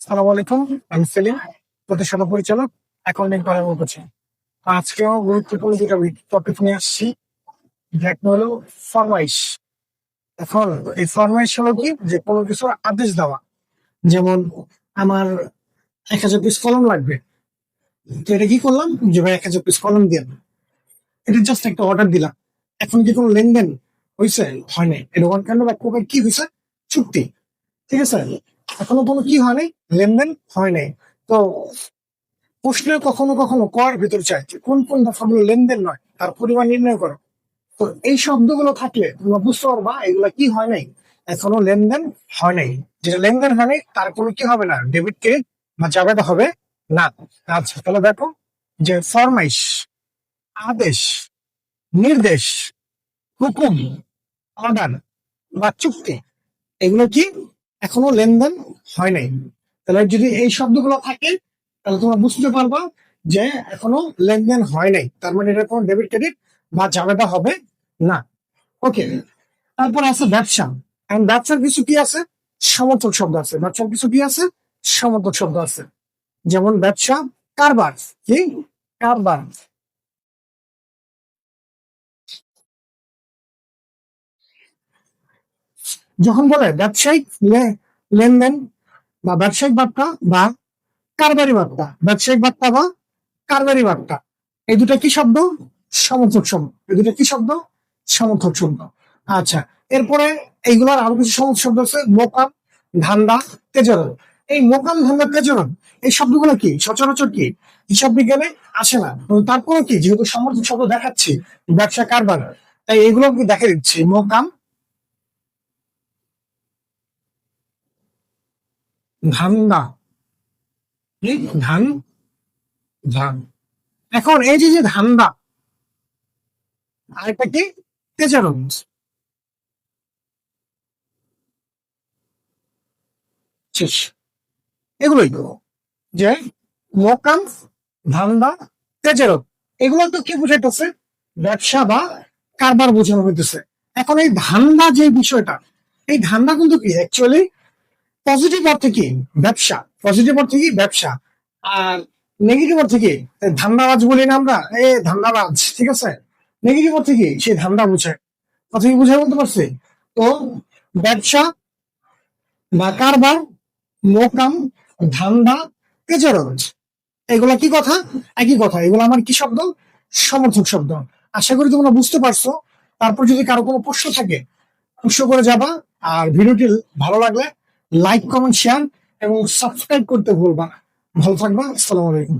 সালাম আলাইকুম, আমি সেলিম, প্রতিষ্ঠাতা পরিচালক। অ্যাকাউন্টিং করার করছি আজকেও গুরুত্বপূর্ণ দুটা টপিক নিয়ে আসছি। যে একটা হলো ফরমাইশ। এখন এই ফরমাইশ হলো কি? যে কোনো কিছুর আদেশ দেওয়া। যেমন আমার এক হাজার পিস কলম লাগবে। তো এটা কি করলাম? যে ভাই এক হাজার পিস কলম দিয়ে এটা জাস্ট একটা অর্ডার দিলাম। এখন কি কোনো লেনদেন হয়েছে হয় নাই। এটা কাইন্ড অফ কি হয়েছে চুক্তি। ঠিক আছে? এখনও কোনো কি হয় নাই লেনদেন হয় নাই তো প্রশ্নে কখনো কখনো কর ভিতর চাই যে কোন কোন দফাগুলো লেনদেন নয়, তার পরিমাণ নির্ণয় করো। তো এই শব্দগুলো থাকলে তোমরা বুঝতে পারবা এগুলো কি হয় নাই। এখনও লেনদেন হয় নাই। যেটা লেনদেন হয় নাই, তার কোনো কি হবে না। ডেবিট ক্রেডিট বা জাবেদা হবে না। আচ্ছা তাহলে দেখো যে ফরমাইশ, আদেশ, নির্দেশ, হুকুম, অর্ডার বা চুক্তি, এগুলো কি এখনও লেনদেন হয় নাই। তাহলে যদি এই শব্দগুলো থাকে তাহলে তোমরা বুঝতে পারবা যে এখনও লেনদেন হয় নাই। তার মানে এটা কোনো ডেবিট ক্রেডিট বা জাবেদা হবে না। ওকে তারপর আছে ব্যবসা। এখন ব্যবসার কিছু কি আছে? সমর্থক শব্দ আছে। ব্যবসার কিছু কি আছে? সমর্থক শব্দ আছে। যেমন ব্যবসা কারবার। কি? কারবার। যখন বলে ব্যবসায়িক লেনদেন বা ব্যবসায়িক বার্তা বা কারবারি বার্তা, ব্যবসায়িক বার্তা বা কারবারি বার্তা, এই দুটা কি শব্দ? সমর্থক শব্দ। এই দুটা কি শব্দ? সমর্থক শব্দ। আচ্ছা এরপরে এইগুলোর আরও কিছু সমর্থক শব্দ আছে, মোকাম, ধান্দা তেজরন এই মোকাম, ধান্দা তেজরন এই শব্দগুলো কি? সচরাচর কি? হিসাব বিজ্ঞানে আসে না। তারপরে কি? যেহেতু সমর্থক শব্দ দেখাচ্ছি, ব্যবসা কারবার, তাই এগুলো কি দেখা দিচ্ছি? মোকাম কি? ধান ধান এখন এই যে ধান্দা আরেকটা কি? তেজারন শেষ। এগুলোই যে ধান্দা এগুলো তো কি বুঝাইতেছে? ব্যবসা বা কারবার বোঝানো হইতেছে। এখন এই ধান্দা যে বিষয়টা, এই ধান্দা কিন্তু কি অ্যাকচুয়ালি পজিটিভ অর্থে কি? ব্যবসা। পজিটিভ অর্থে কি? ব্যবসা। আর নেগেটিভ অর্থে কি? ধান্দাবাজ বলি না আমরা? এ ধান্দাবাজ, ঠিক আছে? নেগেটিভ অর্থে কি? সে ধান্দা বুঝে। কথা কি বুঝে বলতে পারছি? তো ব্যবসা বা কারবার, মোকাম, ধান্দা তেজারত এগুলা কি কথা? একই কথা। এগুলো আমার কি শব্দ? সমর্থক শব্দ। আশা করি তোমরা বুঝতে পারছ। তারপর যদি কারও কোনো প্রশ্ন থাকে, প্রশ্ন করে যাবা। আর ভিডিওটি ভালো লাগলে লাইক কমেন্ট শেয়ার এবং সাবস্ক্রাইব করতে ভুলবা না। ভালো থাকবা আসসালামু আলাইকুম